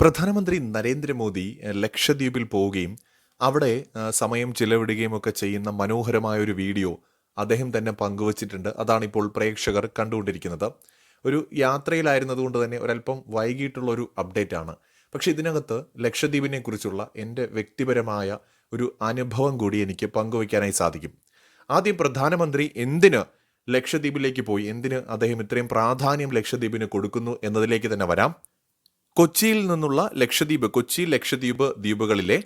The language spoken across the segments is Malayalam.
പ്രധാനമന്ത്രി നരേന്ദ്രമോദി ലക്ഷദ്വീപിൽ പോവുകയും അവിടെ സമയം ചിലവിടുകയും ഒക്കെ ചെയ്യുന്ന മനോഹരമായ ഒരു വീഡിയോ അദ്ദേഹം തന്നെ പങ്കുവച്ചിട്ടുണ്ട്. അതാണ് ഇപ്പോൾ പ്രേക്ഷകർ കണ്ടുകൊണ്ടിരിക്കുന്നത്. ഒരു യാത്രയിലായിരുന്നതുകൊണ്ട് തന്നെ ഒരല്പം വൈകിട്ടുള്ള ഒരു അപ്ഡേറ്റ് ആണ് പക്ഷെ ഇതിനകത്ത് ലക്ഷദ്വീപിനെ കുറിച്ചുള്ള എന്റെ വ്യക്തിപരമായ ഒരു അനുഭവം കൂടി എനിക്ക് പങ്കുവയ്ക്കാനായി സാധിക്കും. ആദ്യം പ്രധാനമന്ത്രി എന്തിന് ലക്ഷദ്വീപിലേക്ക് പോയി? എന്തിന് അദ്ദേഹം ഇത്രയും പ്രാധാന്യം ലക്ഷദ്വീപിന് കൊടുക്കുന്നു എന്നതിലേക്ക് തന്നെ വരാം. കൊച്ചിയിൽ നിന്നുള്ള ലക്ഷദ്വീപ് കൊച്ചി ലക്ഷദ്വീപ് ദ്വീപുകളിലെ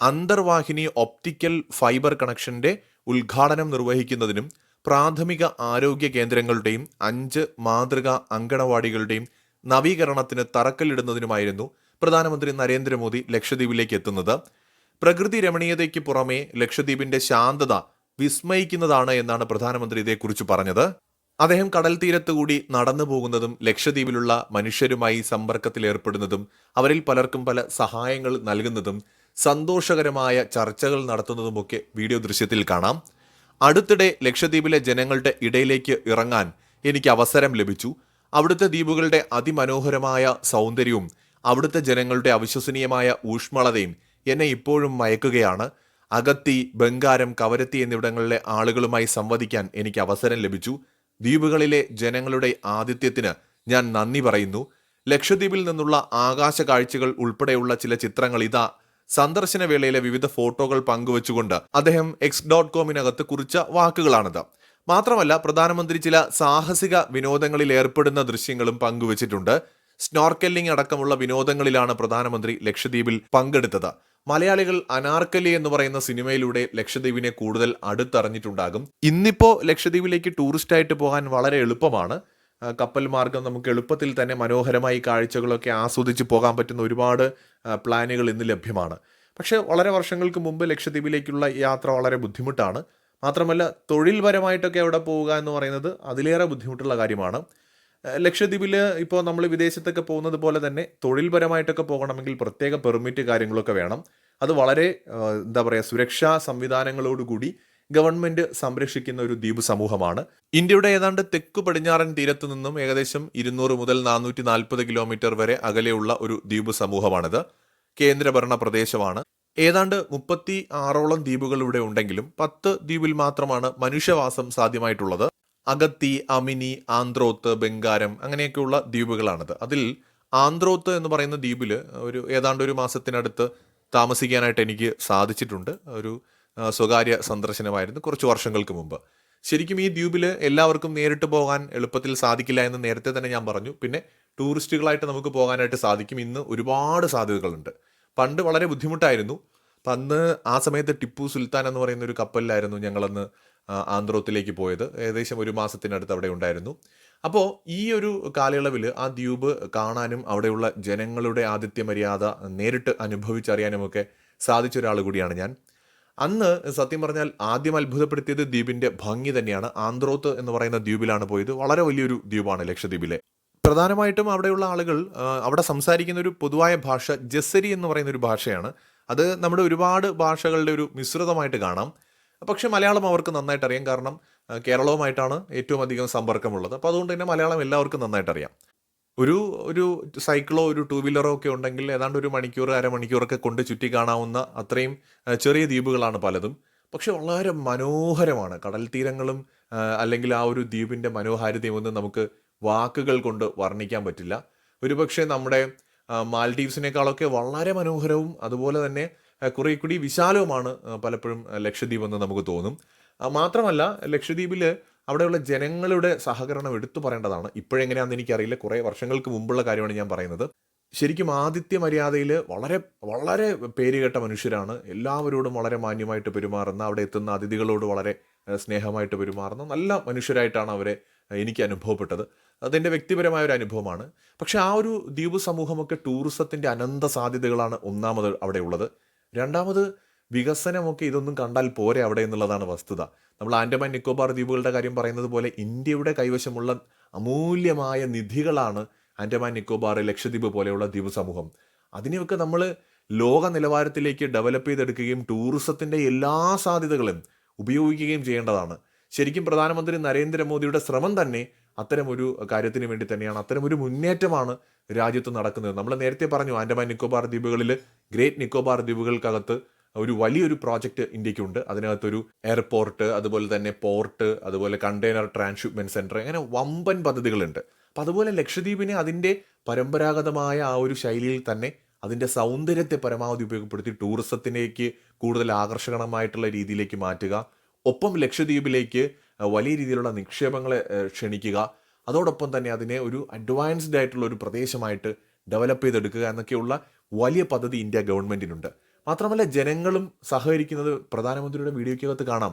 അന്തർവാഹിനി ഒപ്റ്റിക്കൽ ഫൈബർ കണക്ഷന്റെ ഉദ്ഘാടനം നിർവഹിക്കുന്നതിനും പ്രാഥമിക ആരോഗ്യ കേന്ദ്രങ്ങളുടെയും അഞ്ച് മാതൃകാ അങ്കണവാടികളുടെയും നവീകരണത്തിന് തറക്കല്ലിടുന്നതിനുമായിരുന്നു പ്രധാനമന്ത്രി നരേന്ദ്രമോദി ലക്ഷദ്വീപിലേക്ക് എത്തുന്നത്. പ്രകൃതി രമണീയതയ്ക്ക് പുറമെ ലക്ഷദ്വീപിന്റെ ശാന്തത വിസ്മയിക്കുന്നതാണ് എന്നാണ് പ്രധാനമന്ത്രി ഇതേക്കുറിച്ച് പറഞ്ഞത്. അദ്ദേഹം കടൽ തീരത്ത് കൂടി നടന്നു പോകുന്നതും ലക്ഷദ്വീപിലുള്ള മനുഷ്യരുമായി സമ്പർക്കത്തിലേർപ്പെടുന്നതും അവരിൽ പലർക്കും പല സഹായങ്ങൾ നൽകുന്നതും സന്തോഷകരമായ ചർച്ചകൾ നടത്തുന്നതുമൊക്കെ വീഡിയോ ദൃശ്യത്തിൽ കാണാം. അടുത്തിടെ ലക്ഷദ്വീപിലെ ജനങ്ങളുടെ ഇടയിലേക്ക് ഇറങ്ങാൻ എനിക്ക് അവസരം ലഭിച്ചു. അവിടുത്തെ ദ്വീപുകളുടെ അതിമനോഹരമായ സൗന്ദര്യവും അവിടുത്തെ ജനങ്ങളുടെ അവിശ്വസനീയമായ ഊഷ്മളതയും എന്നെ ഇപ്പോഴും മയക്കുകയാണ്. അഗത്തി ബംഗാരം കവരത്തി എന്നിവിടങ്ങളിലെ ആളുകളുമായി സംവദിക്കാൻ എനിക്ക് അവസരം ലഭിച്ചു. ദ്വീപുകളിലെ ജനങ്ങളുടെ ആതിഥ്യത്തിന് ഞാൻ നന്ദി പറയുന്നു. ലക്ഷദ്വീപിൽ നിന്നുള്ള ആകാശ കാഴ്ചകൾ ഉൾപ്പെടെയുള്ള ചില ചിത്രങ്ങൾ ഇതാ. സന്ദർശന വേളയിലെ വിവിധ ഫോട്ടോകൾ പങ്കുവച്ചുകൊണ്ട് അദ്ദേഹം എക്സ് ഡോട്ട് കോമിനകത്ത് കുറിച്ച വാക്കുകളാണിത്. മാത്രമല്ല പ്രധാനമന്ത്രി ചില സാഹസിക വിനോദങ്ങളിൽ ഏർപ്പെടുന്ന ദൃശ്യങ്ങളും പങ്കുവച്ചിട്ടുണ്ട്. സ്നോർക്കെല്ലിംഗ് അടക്കമുള്ള വിനോദങ്ങളിലാണ് പ്രധാനമന്ത്രി ലക്ഷദ്വീപിൽ പങ്കെടുത്തത്. മലയാളികൾ അനാർക്കലി എന്ന് പറയുന്ന സിനിമയിലൂടെ ലക്ഷദ്വീപിനെ കൂടുതൽ അടുത്തറിഞ്ഞിട്ടുണ്ടാകും. ഇന്നിപ്പോ ലക്ഷദ്വീപിലേക്ക് ടൂറിസ്റ്റ് ആയിട്ട് പോകാൻ വളരെ എളുപ്പമാണ്. കപ്പൽ മാർഗം നമുക്ക് എളുപ്പത്തിൽ തന്നെ മനോഹരമായി കാഴ്ചകളൊക്കെ ആസ്വദിച്ച് പോകാൻ പറ്റുന്ന ഒരുപാട് പ്ലാനുകൾ ഇന്ന് ലഭ്യമാണ്. പക്ഷേ വളരെ വർഷങ്ങൾക്ക് മുമ്പ് ലക്ഷദ്വീപിലേക്കുള്ള യാത്ര വളരെ ബുദ്ധിമുട്ടാണ്. മാത്രമല്ല തൊഴിൽപരമായിട്ടൊക്കെ അവിടെ പോവുക എന്ന് പറയുന്നത് അതിലേറെ ബുദ്ധിമുട്ടുള്ള കാര്യമാണ്. ലക്ഷദ്വീപിൽ ഇപ്പോൾ നമ്മൾ വിദേശത്തൊക്കെ പോകുന്നത് പോലെ തന്നെ തൊഴിൽപരമായിട്ടൊക്കെ പോകണമെങ്കിൽ പ്രത്യേക പെർമിറ്റ് കാര്യങ്ങളൊക്കെ വേണം. അത് വളരെ എന്താ പറയുക സുരക്ഷാ സംവിധാനങ്ങളോടുകൂടി ഗവൺമെന്റ് സംരക്ഷിക്കുന്ന ഒരു ദ്വീപ് സമൂഹമാണ്. ഇന്ത്യയുടെ ഏതാണ്ട് തെക്കു പടിഞ്ഞാറൻ തീരത്തു നിന്നും ഏകദേശം ഇരുന്നൂറ് മുതൽ നാനൂറ്റി നാൽപ്പത് കിലോമീറ്റർ വരെ അകലെയുള്ള ഒരു ദ്വീപ് സമൂഹമാണിത്. കേന്ദ്രഭരണ പ്രദേശമാണ്. ഏതാണ്ട് മുപ്പത്തി ആറോളം ദ്വീപുകൾ ഇവിടെ ഉണ്ടെങ്കിലും പത്ത് ദ്വീപിൽ മാത്രമാണ് മനുഷ്യവാസം സാധ്യമായിട്ടുള്ളത്. അഗത്തി അമിനി ആന്ത്രോത്ത് ബംഗാരം അങ്ങനെയൊക്കെയുള്ള ദ്വീപുകളാണത്. അതിൽ ആന്ത്രോത്ത് എന്ന് പറയുന്ന ദ്വീപിൽ ഒരു ഏതാണ്ട് ഒരു മാസത്തിനടുത്ത് താമസിക്കാനായിട്ട് എനിക്ക് സാധിച്ചിട്ടുണ്ട്. ഒരു സ്വകാര്യ സന്ദർശനമായിരുന്നു കുറച്ച് വർഷങ്ങൾക്ക് മുമ്പ്. ശരിക്കും ഈ ദ്വീപിൽ എല്ലാവർക്കും നേരിട്ട് പോകാൻ എളുപ്പത്തിൽ സാധിക്കില്ല എന്ന് നേരത്തെ തന്നെ ഞാൻ പറഞ്ഞു. പിന്നെ ടൂറിസ്റ്റുകളായിട്ട് നമുക്ക് പോകാനായിട്ട് സാധിക്കും. ഇന്ന് ഒരുപാട് സാധ്യതകളുണ്ട്. പണ്ട് വളരെ ബുദ്ധിമുട്ടായിരുന്നു. അന്ന് ആ സമയത്ത് ടിപ്പു സുൽത്താൻ എന്ന് പറയുന്ന ഒരു കപ്പലിലായിരുന്നു ഞങ്ങളന്ന് ആന്ധ്രോത്തിലേക്ക് പോയത്. ഏകദേശം ഒരു മാസത്തിനടുത്ത് അവിടെ ഉണ്ടായിരുന്നു. അപ്പോൾ ഈ ഒരു കാലയളവിൽ ആ ദ്വീപ് കാണാനും അവിടെയുള്ള ജനങ്ങളുടെ ആതിഥ്യ മര്യാദ നേരിട്ട് അനുഭവിച്ചറിയാനുമൊക്കെ സാധിച്ച ഒരാൾ കൂടിയാണ് ഞാൻ. അന്ന് സത്യം പറഞ്ഞാൽ ആദ്യം അത്ഭുതപ്പെടുത്തിയത് ദ്വീപിന്റെ ഭംഗി തന്നെയാണ്. ആന്ത്രോത്ത് എന്ന് പറയുന്ന ദ്വീപിലാണ് പോയത്. വളരെ വലിയൊരു ദ്വീപാണ് ലക്ഷദ്വീപിലെ. പ്രധാനമായിട്ടും അവിടെയുള്ള ആളുകൾ അവിടെ സംസാരിക്കുന്ന ഒരു പൊതുവായ ഭാഷ ജസ്സരി എന്ന് പറയുന്ന ഒരു ഭാഷയാണ്. അത് നമ്മുടെ ഒരുപാട് ഭാഷകളുടെ ഒരു മിശ്രിതമായിട്ട് കാണാം. പക്ഷെ മലയാളം അവർക്ക് നന്നായിട്ട് അറിയാം കാരണം കേരളവുമായിട്ടാണ് ഏറ്റവും അധികം സമ്പർക്കമുള്ളത്. അപ്പോൾ അതുകൊണ്ട് തന്നെ മലയാളം എല്ലാവർക്കും നന്നായിട്ട് അറിയാം ഒരു ഒരു സൈക്കിളോ ഒരു ടൂ വീലറോ ഒക്കെ ഉണ്ടെങ്കിൽ ഏതാണ്ട് ഒരു മണിക്കൂർ അരമണിക്കൂറൊക്കെ കൊണ്ട് ചുറ്റി കാണാവുന്ന അത്രയും ചെറിയ ദ്വീപുകളാണ് പലതും. പക്ഷെ വളരെ മനോഹരമാണ്. കടൽ തീരങ്ങളും അല്ലെങ്കിൽ ആ ഒരു ദ്വീപിന്റെ മനോഹാരിതയും ഒന്നും നമുക്ക് വാക്കുകൾ കൊണ്ട് വർണിക്കാൻ പറ്റില്ല. ഒരുപക്ഷെ നമ്മുടെ മാൽഡീവ്സിനേക്കാളൊക്കെ വളരെ മനോഹരവും അതുപോലെ തന്നെ കുറെ കൂടി വിശാലവുമാണ് പലപ്പോഴും ലക്ഷദ്വീപ് എന്ന് നമുക്ക് തോന്നും. മാത്രമല്ല ലക്ഷദ്വീപിൽ അവിടെയുള്ള ജനങ്ങളുടെ സഹകരണം എടുത്തു പറയേണ്ടതാണ്. ഇപ്പോഴെങ്ങനെയാണെന്ന് എനിക്കറിയില്ല. കുറേ വർഷങ്ങൾക്ക് മുമ്പുള്ള കാര്യമാണ് ഞാൻ പറയുന്നത്. ശരിക്കും ആദിത്യ മര്യാദയിൽ വളരെ വളരെ പേരുകേട്ട മനുഷ്യരാണ്. എല്ലാവരോടും വളരെ മാന്യമായിട്ട് പെരുമാറുന്ന അവിടെ എത്തുന്ന അതിഥികളോട് വളരെ സ്നേഹമായിട്ട് പെരുമാറുന്ന നല്ല മനുഷ്യരായിട്ടാണ് അവരെ എനിക്ക് അനുഭവപ്പെട്ടത്. അതെന്റെ വ്യക്തിപരമായ ഒരു അനുഭവമാണ്. പക്ഷേ ആ ഒരു ദ്വീപ് സമൂഹമൊക്കെ ടൂറിസത്തിന്റെ അനന്ത സാധ്യതകളാണ് ഒന്നാമത് അവിടെ ഉള്ളത്. രണ്ടാമത് വികസനമൊക്കെ ഇതൊന്നും കണ്ടാൽ പോരെ അവിടെ എന്നുള്ളതാണ് വസ്തുത. നമ്മൾ ആൻഡമാൻ നിക്കോബാർ ദ്വീപുകളുടെ കാര്യം പറയുന്നത് പോലെ ഇന്ത്യയുടെ കൈവശമുള്ള അമൂല്യമായ നിധികളാണ് ആൻഡമാൻ നിക്കോബാർ ലക്ഷദ്വീപ് പോലെയുള്ള ദ്വീപ് സമൂഹം. അതിനെയൊക്കെ നമ്മൾ ലോക നിലവാരത്തിലേക്ക് ഡെവലപ്പ് ചെയ്തെടുക്കുകയും ടൂറിസത്തിന്റെ എല്ലാ സാധ്യതകളും ഉപയോഗിക്കുകയും ചെയ്യേണ്ടതാണ്. ശരിക്കും പ്രധാനമന്ത്രി നരേന്ദ്രമോദിയുടെ ശ്രമം തന്നെ അത്തരം ഒരു കാര്യത്തിന് വേണ്ടി തന്നെയാണ് അത്തരം ഒരു മുന്നേറ്റമാണ് രാജ്യത്ത് നടക്കുന്നത്. നമ്മൾ നേരത്തെ പറഞ്ഞു ആൻഡമാൻ നിക്കോബാർ ദ്വീപുകളിൽ ഗ്രേറ്റ് നിക്കോബാർ ദ്വീപുകൾക്കകത്ത് ഒരു വലിയൊരു പ്രോജക്റ്റ് ഇന്ത്യക്കുണ്ട്. അതിനകത്തൊരു എയർപോർട്ട് അതുപോലെ തന്നെ പോർട്ട് അതുപോലെ കണ്ടെയ്നർ ട്രാൻസ്ഷിപ്മെന്റ് സെന്റർ അങ്ങനെ വമ്പൻ പദ്ധതികളുണ്ട്. അപ്പം അതുപോലെ ലക്ഷദ്വീപിനെ അതിന്റെ പരമ്പരാഗതമായ ആ ഒരു ശൈലിയിൽ തന്നെ അതിന്റെ സൗന്ദര്യത്തെ പരമാവധി ഉപയോഗപ്പെടുത്തി ടൂറിസത്തിലേക്ക് കൂടുതൽ ആകർഷകമായിട്ടുള്ള രീതിയിലേക്ക് മാറ്റുക. ഒപ്പം ലക്ഷദ്വീപിലേക്ക് വലിയ രീതിയിലുള്ള നിക്ഷേപങ്ങളെ ക്ഷണിക്കുക. അതോടൊപ്പം തന്നെ അതിനെ ഒരു അഡ്വാൻസ്ഡ് ആയിട്ടുള്ള ഒരു പ്രദേശമായിട്ട് ഡെവലപ്പ് ചെയ്തെടുക്കുക എന്നൊക്കെയുള്ള വലിയ പദ്ധതി ഇന്ത്യ ഗവൺമെന്റിനുണ്ട് മാത്രമല്ല ജനങ്ങളും സഹകരിക്കുന്നത് പ്രധാനമന്ത്രിയുടെ വീഡിയോയ്ക്കകത്ത് കാണാം.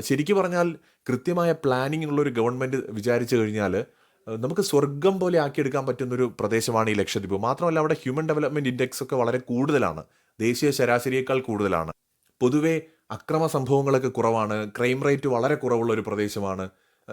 ശരിക്കു പറഞ്ഞാൽ കൃത്യമായ പ്ലാനിംഗ് ഉള്ള ഒരു ഗവൺമെന്റ് വിചാരിച്ചു കഴിഞ്ഞാൽ നമുക്ക് സ്വർഗം പോലെ ആക്കിയെടുക്കാൻ പറ്റുന്ന ഒരു പ്രദേശമാണ് ഈ ലക്ഷദ്വീപ്. മാത്രമല്ല അവിടെ ഹ്യൂമൻ ഡെവലപ്മെന്റ് ഇൻഡെക്സ് ഒക്കെ വളരെ കൂടുതലാണ്. ദേശീയ ശരാശരിയേക്കാൾ കൂടുതലാണ്. പൊതുവെ അക്രമ സംഭവങ്ങളൊക്കെ കുറവാണ്. ക്രൈം റേറ്റ് വളരെ കുറവുള്ള ഒരു പ്രദേശമാണ്.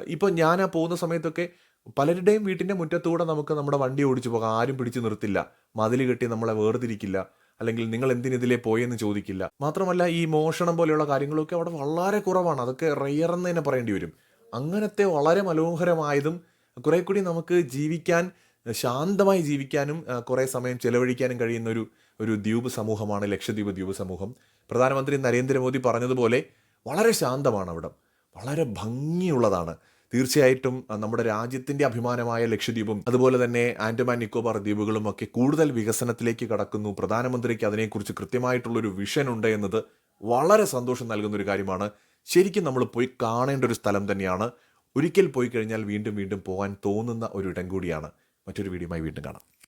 ഇപ്പോൾ ഞാൻ ആ പോകുന്ന സമയത്തൊക്കെ പലരുടെയും വീട്ടിന്റെ മുറ്റത്തൂടെ നമുക്ക് നമ്മുടെ വണ്ടി ഓടിച്ചു പോകാം. ആരും പിടിച്ചു നിർത്തില്ല. മതിൽ കെട്ടി നമ്മളെ വേർതിരിക്കില്ല. അല്ലെങ്കിൽ നിങ്ങൾ എന്തിനിതിലെ പോയെന്ന് ചോദിക്കില്ല. മാത്രമല്ല ഈ മോഷണം പോലെയുള്ള കാര്യങ്ങളൊക്കെ അവിടെ വളരെ കുറവാണ്. അതൊക്കെ റെയർ എന്ന് തന്നെ പറയേണ്ടി വരും. അങ്ങനത്തെ വളരെ മനോഹരമായതും കുറെ കൂടി നമുക്ക് ജീവിക്കാൻ ശാന്തമായി ജീവിക്കാനും കുറേ സമയം ചെലവഴിക്കാനും കഴിയുന്ന ഒരു ഒരു ദ്വീപ് സമൂഹമാണ് ലക്ഷദ്വീപ് ദ്വീപ് സമൂഹം. പ്രധാനമന്ത്രി നരേന്ദ്രമോദി പറഞ്ഞതുപോലെ വളരെ ശാന്തമാണ് അവിടം വളരെ ഭംഗിയുള്ളതാണ്. തീർച്ചയായിട്ടും നമ്മുടെ രാജ്യത്തിന്റെ അഭിമാനമായ ലക്ഷദ്വീപും അതുപോലെ തന്നെ ആൻഡമാൻ നിക്കോബാർ ദ്വീപുകളും ഒക്കെ കൂടുതൽ വികസനത്തിലേക്ക് കടക്കുന്നു. പ്രധാനമന്ത്രിക്ക് അതിനെക്കുറിച്ച് കൃത്യമായിട്ടുള്ളൊരു വിഷൻ ഉണ്ട് എന്നത് വളരെ സന്തോഷം നൽകുന്ന ഒരു കാര്യമാണ്. ശരിക്കും നമ്മൾ പോയി കാണേണ്ട ഒരു സ്ഥലം തന്നെയാണ്. ഒരിക്കൽ പോയി കഴിഞ്ഞാൽ വീണ്ടും വീണ്ടും പോകാൻ തോന്നുന്ന ഒരു ഇടം കൂടിയാണ്. മറ്റൊരു വീഡിയോയുമായി വീണ്ടും കാണാം.